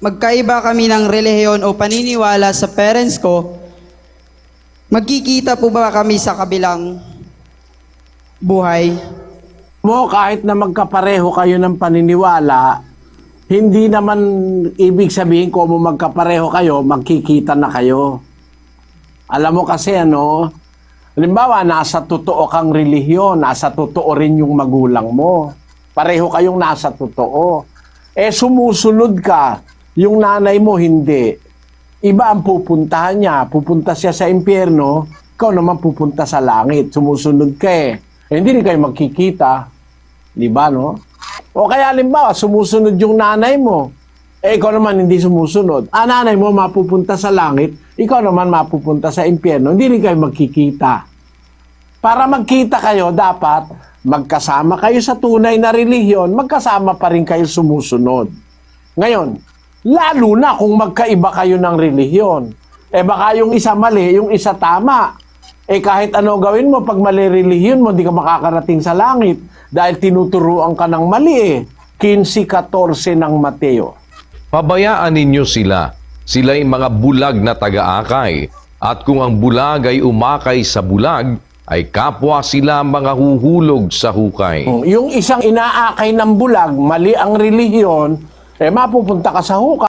magkaiba kami ng relihiyon o paniniwala sa parents ko, magkikita po ba kami sa kabilang buhay? mo kahit na magkapareho kayo ng paniniwala, hindi naman ibig sabihin ko mo magkapareho kayo, magkikita na kayo. Alam mo kasi ano, halimbawa nasa totoo kang relihiyon, nasa totoo rin yung magulang mo. Pareho kayong nasa totoo. Eh sumusunod ka, yung nanay mo hindi. Iba ang pupuntahan niya, pupunta siya sa impyerno, ikaw naman pupunta sa langit, sumusunod ka eh. Eh, hindi rin kayo magkikita. Di ba, no? O kaya halimbawa, sumusunod yung nanay mo. Eh, ikaw naman hindi sumusunod. Ah, nanay mo mapupunta sa langit, ikaw naman mapupunta sa impyerno. Hindi rin kayo magkikita. Para magkita kayo, dapat magkasama kayo sa tunay na relihiyon, magkasama pa rin kayo sumusunod. Ngayon, lalo na kung magkaiba kayo ng relihiyon. Eh baka yung isa mali, yung isa tama. Eh kahit ano gawin mo, pag mali relihiyon mo, di ka makakarating sa langit. Dahil tinuturuan ka ng mali eh. 15-14 ng Mateo. Pabayaan ninyo sila. Sila'y mga bulag na taga-akay. At kung ang bulag ay umakay sa bulag, ay kapwa sila mga huhulog sa hukay. Yung isang inaakay ng bulag, mali ang relihiyon, eh mapupunta ka sa hukay.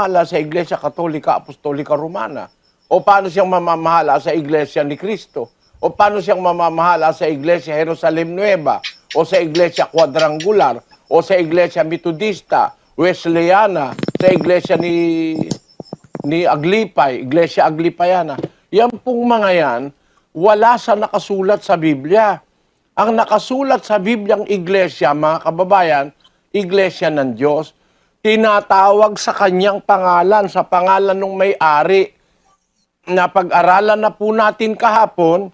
Ala sa Iglesia Katolika Apostolika Romana. O paano siyang mamamahala sa Iglesia ni Cristo? O paano siyang mamamahala sa Iglesia Jerusalem Nueva? O sa Iglesia Quadrangular? O sa Iglesia Metodista? Wesleyana? Sa Iglesia ni ni Aglipay, Iglesia Aglipayana. Yan pong mga yan, wala sa nakasulat sa Biblia. Ang nakasulat sa Bibliang Iglesia, mga kababayan, Iglesia ng Diyos, tinatawag sa kanyang pangalan, sa pangalan ng may-ari, na pag-aralan na po natin kahapon,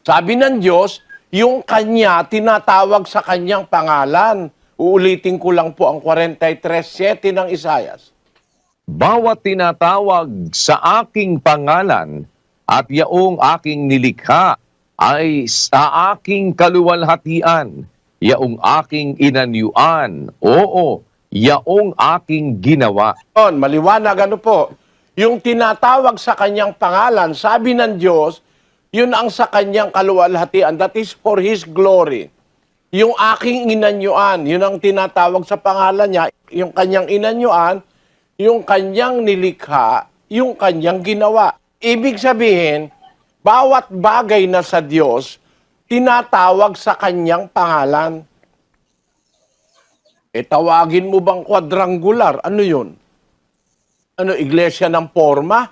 sabi ng Diyos, yung kanya tinatawag sa kanyang pangalan. Uulitin ko lang po ang 43.7 ng Isayas. Bawat tinatawag sa aking pangalan at yaong aking nilikha ay sa aking kaluwalhatian, yaong aking inanyuan, oo, yaong aking ginawa. Yun, maliwanag ano po. Yung tinatawag sa kanyang pangalan, sabi ng Diyos, yun ang sa kanyang kaluwalhatian. That is for His glory. Yung aking inanyuan, yun ang tinatawag sa pangalan niya. Yung kanyang inanyuan, yung kanyang nilikha, yung kanyang ginawa. Ibig sabihin, bawat bagay na sa Diyos, tinatawag sa kanyang pangalan. E tawagin mo bang quadrangular? Ano yun? Ano, iglesia ng forma?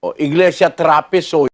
O iglesia trapezoid?